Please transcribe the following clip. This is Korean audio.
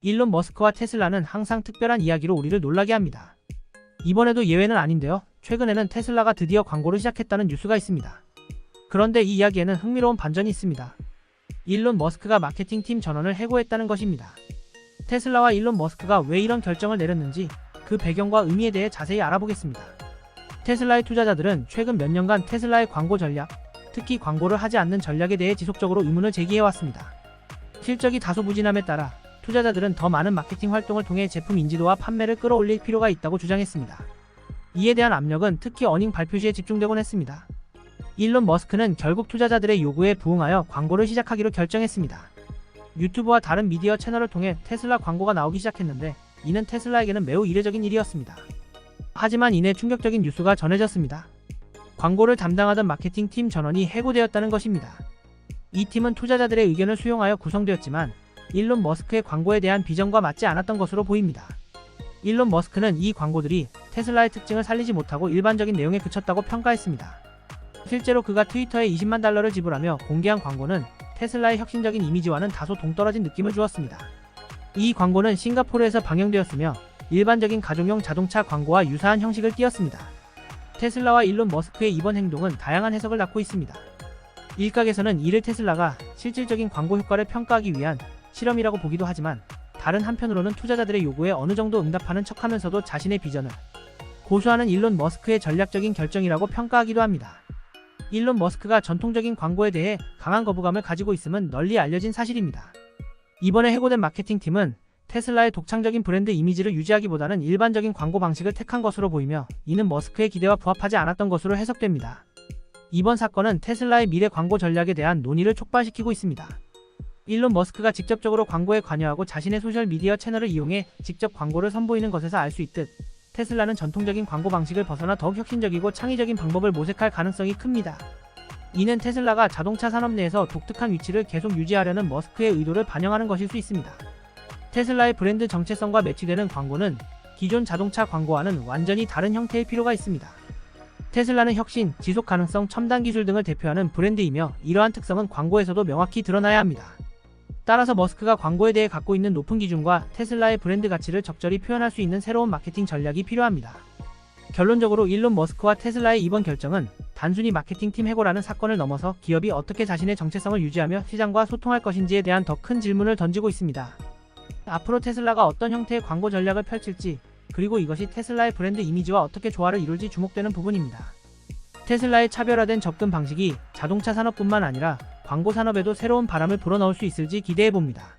일론 머스크와 테슬라는 항상 특별한 이야기로 우리를 놀라게 합니다. 이번에도 예외는 아닌데요. 최근에는 테슬라가 드디어 광고를 시작했다는 뉴스가 있습니다. 그런데 이 이야기에는 흥미로운 반전이 있습니다. 일론 머스크가 마케팅팀 전원을 해고했다는 것입니다. 테슬라와 일론 머스크가 왜 이런 결정을 내렸는지 그 배경과 의미에 대해 자세히 알아보겠습니다. 테슬라의 투자자들은 최근 몇 년간 테슬라의 광고 전략, 특히 광고를 하지 않는 전략에 대해 지속적으로 의문을 제기해왔습니다. 실적이 다소 부진함에 따라 투자자들은 더 많은 마케팅 활동을 통해 제품 인지도와 판매를 끌어올릴 필요가 있다고 주장했습니다. 이에 대한 압력은 특히 어닝 발표 시에 집중되곤 했습니다. 일론 머스크는 결국 투자자들의 요구에 부응하여 광고를 시작하기로 결정했습니다. 유튜브와 다른 미디어 채널을 통해 테슬라 광고가 나오기 시작했는데 이는 테슬라에게는 매우 이례적인 일이었습니다. 하지만 이내 충격적인 뉴스가 전해졌습니다. 광고를 담당하던 마케팅 팀 전원이 해고되었다는 것입니다. 이 팀은 투자자들의 의견을 수용하여 구성되었지만 일론 머스크의 광고에 대한 비전과 맞지 않았던 것으로 보입니다. 일론 머스크는 이 광고들이 테슬라의 특징을 살리지 못하고 일반적인 내용에 그쳤다고 평가했습니다. 실제로 그가 트위터에 20만 달러를 지불하며 공개한 광고는 테슬라의 혁신적인 이미지와는 다소 동떨어진 느낌을 주었습니다. 이 광고는 싱가포르에서 방영되었으며 일반적인 가정용 자동차 광고와 유사한 형식을 띄었습니다. 테슬라와 일론 머스크의 이번 행동은 다양한 해석을 낳고 있습니다. 일각에서는 이를 테슬라가 실질적인 광고 효과를 평가하기 위한 실험이라고 보기도 하지만 다른 한편으로는 투자자들의 요구에 어느 정도 응답하는 척하면서도 자신의 비전을 고수하는 일론 머스크의 전략적인 결정이라고 평가하기도 합니다. 일론 머스크가 전통적인 광고에 대해 강한 거부감을 가지고 있음은 널리 알려진 사실입니다. 이번에 해고된 마케팅팀은 테슬라의 독창적인 브랜드 이미지를 유지하기보다는 일반적인 광고 방식을 택한 것으로 보이며 이는 머스크의 기대와 부합하지 않았던 것으로 해석됩니다. 이번 사건은 테슬라의 미래 광고 전략에 대한 논의를 촉발시키고 있습니다. 일론 머스크가 직접적으로 광고에 관여하고 자신의 소셜미디어 채널을 이용해 직접 광고를 선보이는 것에서 알 수 있듯 테슬라는 전통적인 광고 방식을 벗어나 더욱 혁신적이고 창의적인 방법을 모색할 가능성이 큽니다. 이는 테슬라가 자동차 산업 내에서 독특한 위치를 계속 유지하려는 머스크의 의도를 반영하는 것일 수 있습니다. 테슬라의 브랜드 정체성과 매치되는 광고는 기존 자동차 광고와는 완전히 다른 형태일 필요가 있습니다. 테슬라는 혁신, 지속 가능성, 첨단 기술 등을 대표하는 브랜드이며 이러한 특성은 광고에서도 명확히 드러나야 합니다. 따라서 머스크가 광고에 대해 갖고 있는 높은 기준과 테슬라의 브랜드 가치를 적절히 표현할 수 있는 새로운 마케팅 전략이 필요합니다. 결론적으로 일론 머스크와 테슬라의 이번 결정은 단순히 마케팅팀 해고라는 사건을 넘어서 기업이 어떻게 자신의 정체성을 유지하며 시장과 소통할 것인지에 대한 더 큰 질문을 던지고 있습니다. 앞으로 테슬라가 어떤 형태의 광고 전략을 펼칠지 그리고 이것이 테슬라의 브랜드 이미지와 어떻게 조화를 이룰지 주목되는 부분입니다. 테슬라의 차별화된 접근 방식이 자동차 산업뿐만 아니라 광고 산업에도 새로운 바람을 불어넣을 수 있을지 기대해 봅니다.